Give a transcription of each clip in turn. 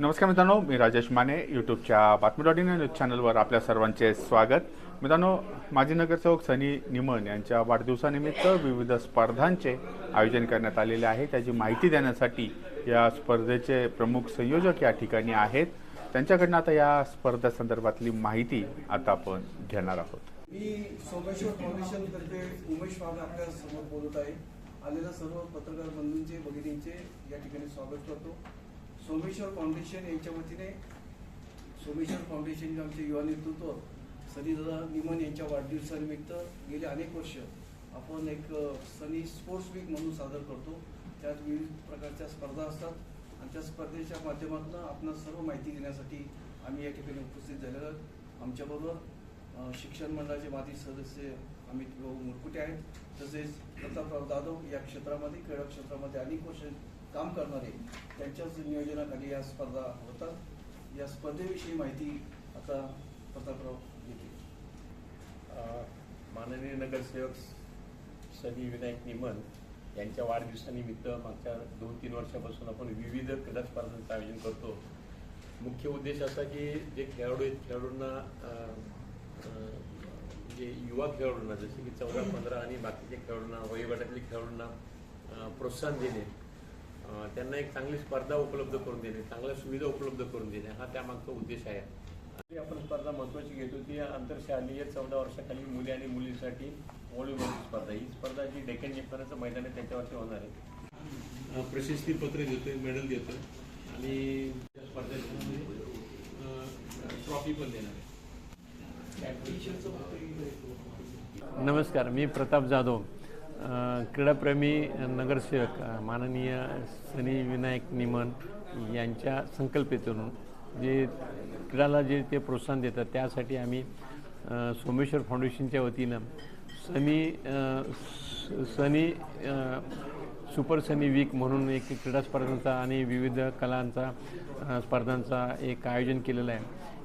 नमस्कार मित्रांनो मी राजेश माने यूट्यूबच्या बातमी डॉट इन न्यूज चॅनलवर आपल्या सर्वांचे स्वागत. मित्रांनो माजी नगरसेवक सनी निमन यांच्या वाढदिवसानिमित्त विविध स्पर्धांचे आयोजन करण्यात आलेले आहे. त्याची माहिती देण्यासाठी या स्पर्धेचे प्रमुख संयोजक या ठिकाणी आहेत. त्यांच्याकडनं आता या स्पर्धेसंदर्भातली माहिती आता आपण घेणार आहोत. मी सोमेश्वर फाउंडेशन तर्फे उमेश वाघ आपल्यासमोर बोलत आहे. आलेल्या सर्व पत्रकार बंधूंचे भगिनींचे या ठिकाणी स्वागत करतो. सोमेश्वर फाउंडेशन यांच्या वतीने सोमेश्वर फाउंडेशन आमचे युवा नेतृत्व सनीदादा निमन यांच्या वाढदिवसानिमित्त गेले अनेक वर्ष. आपण एक सनी स्पोर्ट्स वीक म्हणून सादर करतो. त्यात विविध प्रकारच्या स्पर्धा असतात. आणि त्या स्पर्धेच्या माध्यमातून आपण सर्व माहिती घेण्यासाठी आम्ही या ठिकाणी उपस्थित झालेलो आहोत. आमच्याबरोबर शिक्षण मंडळाचे माजी सदस्य अमित भाऊ मुरकुटे आहेत. तसेच प्रतापराव जाधव या क्षेत्रामध्ये क्रीडा क्षेत्रामध्ये अनेक वर्ष काम करणारे त्यांच्याच नियोजनाखाली या स्पर्धा होतात. या स्पर्धेविषयी माहिती आता प्रतापराव घेतील. माननीय नगरसेवक सनी विनायक निमन यांच्या वाढदिवसानिमित्त मागच्या दोन तीन वर्षापासून आपण विविध क्रीडा स्पर्धांचं आयोजन करतो. मुख्य उद्देश असा की जे खेळाडू आहेत खेळाडूंना जे म्हणजे युवा खेळाडूंना जसे की चौदा पंधरा आणि बाकीच्या खेळाडूंना वयोगटातल्या खेळाडूंना प्रोत्साहन देणे त्यांना एक चांगली स्पर्धा उपलब्ध करून देणे चांगल्या सुविधा उपलब्ध करून देणे हा त्यामागचा उद्देश आहे. आपण स्पर्धा महत्वाची घेतो ती आंतरशालेय चौदा वर्षाखालील मुली आणि मुलींसाठी व्हॉलीबॉलची स्पर्धा. ही स्पर्धा जी डेक्कन जिमखानाचं मैदान आहे त्याच्यावरती होणार आहे. प्रशस्ती पत्र देतोय मेडल देतोय. आणि त्या स्पर्धेमध्ये ट्रॉफी पण देणार आहे. नमस्कार मी प्रताप जाधव. क्रीडाप्रेमी नगरसेवक माननीय सनी विनायक निमन यांच्या संकल्पेतून जे क्रीडाला जे ते प्रोत्साहन देतात त्यासाठी आम्ही सोमेश्वर फाउंडेशनच्या वतीनं सनी स- सनी सुपर सनी वीक म्हणून एक क्रीडा स्पर्धांचा आणि विविध कलांचा स्पर्धांचा एक आयोजन केलेलं आहे.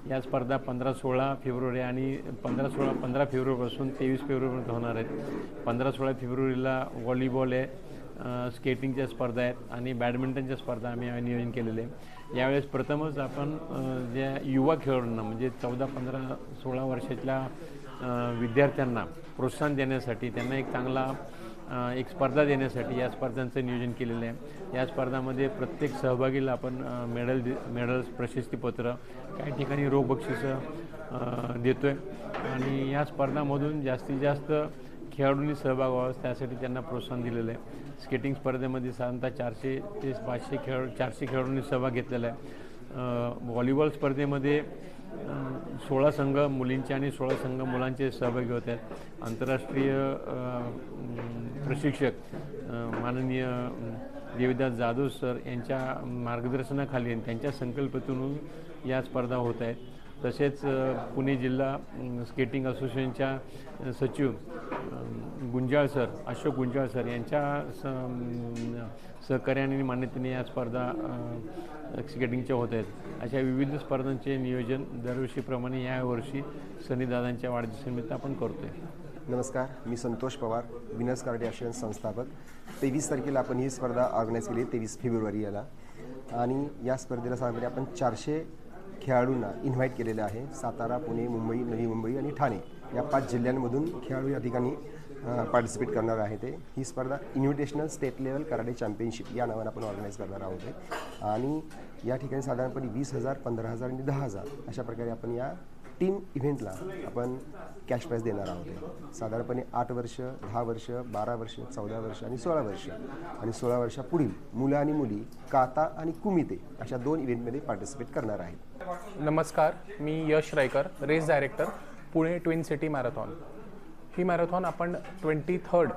या स्पर्धा पंधरा सोळा फेब्रुवारी आणि पंधरा सोळा पंधरा फेब्रुवारीपासून तेवीस फेब्रुवारीपर्यंत होणार आहेत. पंधरा सोळा फेब्रुवारीला व्हॉलीबॉल आहे स्केटिंगच्या स्पर्धा आहेत आणि बॅडमिंटनच्या स्पर्धा आम्ही नियोजन केलेले आहे. यावेळेस प्रथमच आपण ज्या युवा खेळाडूंना म्हणजे चौदा पंधरा सोळा वर्षातल्या विद्यार्थ्यांना प्रोत्साहन देण्यासाठी त्यांना एक चांगला एक स्पर्धा देण्यासाठी या स्पर्धांचं नियोजन केलेलं आहे. या स्पर्धामध्ये प्रत्येक सहभागीला आपण मेडल दे मेडल्स प्रशस्तीपत्र काही ठिकाणी रोख बक्षिसं देतो आहे आणि या स्पर्धामधून जास्तीत जास्त खेळाडूंनी सहभाग व्हावा त्यासाठी त्यांना प्रोत्साहन दिलेलं आहे. स्केटिंग स्पर्धेमध्ये साधारणतः चारशे ते पाचशे खेळ चारशे खेळाडूंनी सहभाग घेतलेला आहे. व्हॉलीबॉल स्पर्धेमध्ये सोळा संघ मुलींचे आणि सोळा संघ मुलांचे सहभागी होत. आहेत आंतरराष्ट्रीय प्रशिक्षक माननीय देवीदास जाधव सर यांच्या मार्गदर्शनाखाली आणि त्यांच्या संकल्पतून या स्पर्धा होत आहेत. तसेच पुणे जिल्हा स्केटिंग असोसिएशनच्या सचिव गुंजाळ सर अशोक गुंजाळ सर यांच्या स सहकार्याने आणि मान्यतेने या स्पर्धा स्केटिंगच्या होत आहेत. अशा विविध स्पर्धांचे नियोजन दरवर्षीप्रमाणे यावर्षी सनीदादांच्या वाढदिवसानिमित्त आपण करतो आहे नमस्कार मी संतोष पवार विनस कार्डे ॲश्युरन्स संस्थापक. तेवीस तारखेला आपण ही स्पर्धा ऑर्गनाईज केली तेवीस फेब्रुवारी याला. आणि या स्पर्धेला साधारणपणे आपण चारशे खेळाडूंना इन्व्हाइट केलेलं आहे. सातारा पुणे मुंबई नवी मुंबई आणि ठाणे या पाच जिल्ह्यांमधून खेळाडू या ठिकाणी पार्टिसिपेट करणार आहे ते. ही स्पर्धा invitational state level karate championship या नावानं आपण ऑर्गनाईज करणार आहोत आणि या ठिकाणी साधारणपणे वीस हजार पंधरा हजार आणि दहा हजार अशा प्रकारे आपण या टीम इव्हेंटला आपण कॅश प्राईज देणार आहोत. साधारणपणे आठ वर्ष दहा वर्ष बारा वर्ष चौदा वर्ष आणि सोळा वर्ष. आणि सोळा वर्षापुढील मुलं आणि मुली काता आणि कुमिते अशा दोन इव्हेंटमध्ये पार्टिसिपेट करणार आहेत. नमस्कार मी Yash Raikar race director Pune twin city marathon ही मॅरेथॉन आपण ट्वेंटी थर्ड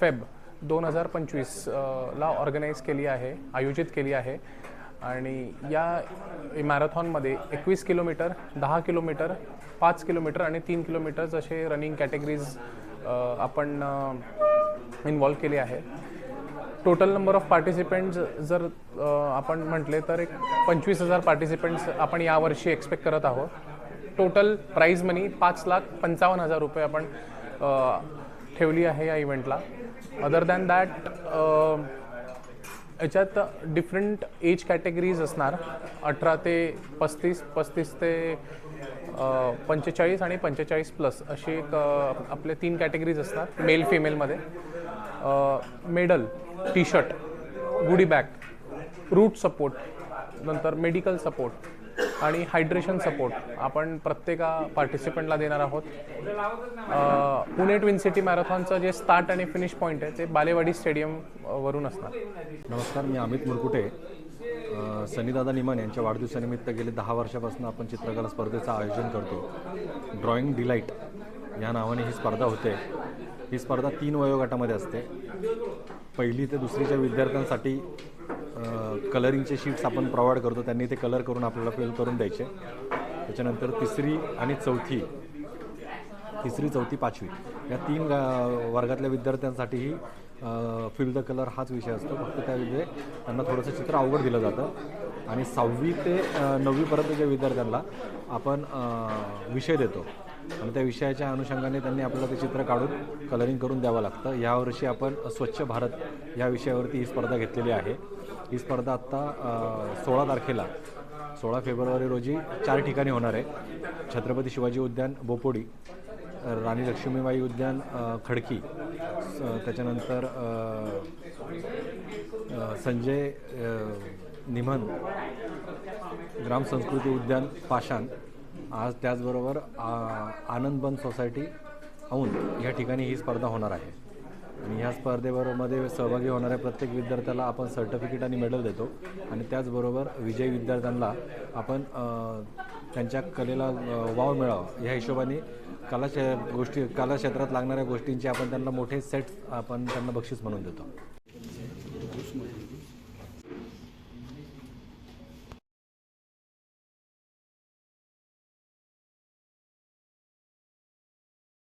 फेब दोन हजार पंचवीसला ऑर्गनाईज केली आहे आयोजित केली आहे. आणि या मॅरेथॉनमध्ये एकवीस किलोमीटर दहा किलोमीटर पाच किलोमीटर आणि तीन किलोमीटर्स असे रनिंग कॅटेगरीज आपण इन्वॉल्व केली आहे. टोटल नंबर ऑफ पार्टिसिपेंट्स जर आपण म्हटले तर एक पंचवीस हजार पार्टिसिपेंट्स आपण यावर्षी एक्सपेक्ट करत आहोत. टोटल प्राईज मनी पाच लाख पंचावन्न हजार रुपये आपण ठेवली आहे या इव्हेंटला अदर दॅन दॅट याच्यात डिफरंट एज कॅटेगरीज असणार. अठरा ते पस्तीस पस्तीस ते पंचेचाळीस आणि पंचेचाळीस प्लस अशी एक आपले तीन कॅटेगरीज असतात male फिमेलमध्ये medal T shirt goodie bag route support नंतर मेडिकल सपोर्ट आणि हायड्रेशन सपोर्ट आपण प्रत्येका पार्टिसिपंटला देणार आहोत. पुणे ट्विन सिटी मॅरेथॉनचं जे स्टार्ट आणि फिनिश पॉईंट आहे ते बालेवाडी स्टेडियम वरून असणार. नमस्कार मी अमित मुरकुटे. सनीदादा निमान यांच्या वाढदिवसानिमित्त गेले दहा वर्षापासून आपण चित्रकला स्पर्धेचं आयोजन करतो. ड्रॉइंग डिलाईट या नावाने ही स्पर्धा होते. ही स्पर्धा तीन वयोगटामध्ये असते. पहिली ते दुसरीच्या विद्यार्थ्यांसाठी कलरिंगचे शीट्स आपण प्रोव्हाइड करतो त्यांनी ते कलर करून आपल्याला फिल करून द्यायचे. त्याच्यानंतर तिसरी आणि चौथी. तिसरी चौथी पाचवी. या तीन वर्गातल्या विद्यार्थ्यांसाठीही फिल द कलर हाच विषय असतो. फक्त त्यामध्ये त्यांना थोडंसं चित्र अवघड दिलं जातं. आणि सहावी ते नववीपर्यंत नववीपर्यंतच्या विद्यार्थ्यांना आपण विषय देतो. आणि त्या विषयाच्या अनुषंगाने त्यांनी आपल्याला ते चित्र काढून कलरिंग करून द्यावं लागतं. यावर्षी आपण स्वच्छ भारत या विषयावरती ही स्पर्धा घेतलेली आहे. ही स्पर्धा आत्ता सोळा तारखेला. सोळा फेब्रुवारी रोजी चार ठिकाणी होणार आहे. छत्रपती शिवाजी उद्यान बोपोडी राणी लक्ष्मीबाई उद्यान खडकी स- त्याच्यानंतर संजय निमन ग्राम संस्कृती उद्यान पाषाण. आज त्याचबरोबर आ- आनंदबन सोसायटी औंध या ठिकाणी ही स्पर्धा होणार आहे. आणि ह्या स्पर्धेबरोबरमध्ये सहभागी होणाऱ्या प्रत्येक विद्यार्थ्याला आपण सर्टिफिकेट आणि मेडल देतो. आणि त्याचबरोबर विजयी विद्यार्थ्यांना आपण त्यांच्या कलेला वाव मिळावा. ह्या हिशोबाने कला क्षे गोष्टी कला क्षेत्रात लागणाऱ्या गोष्टींचे आपण त्यांना मोठे सेट्स आपण त्यांना बक्षीस म्हणून देतो.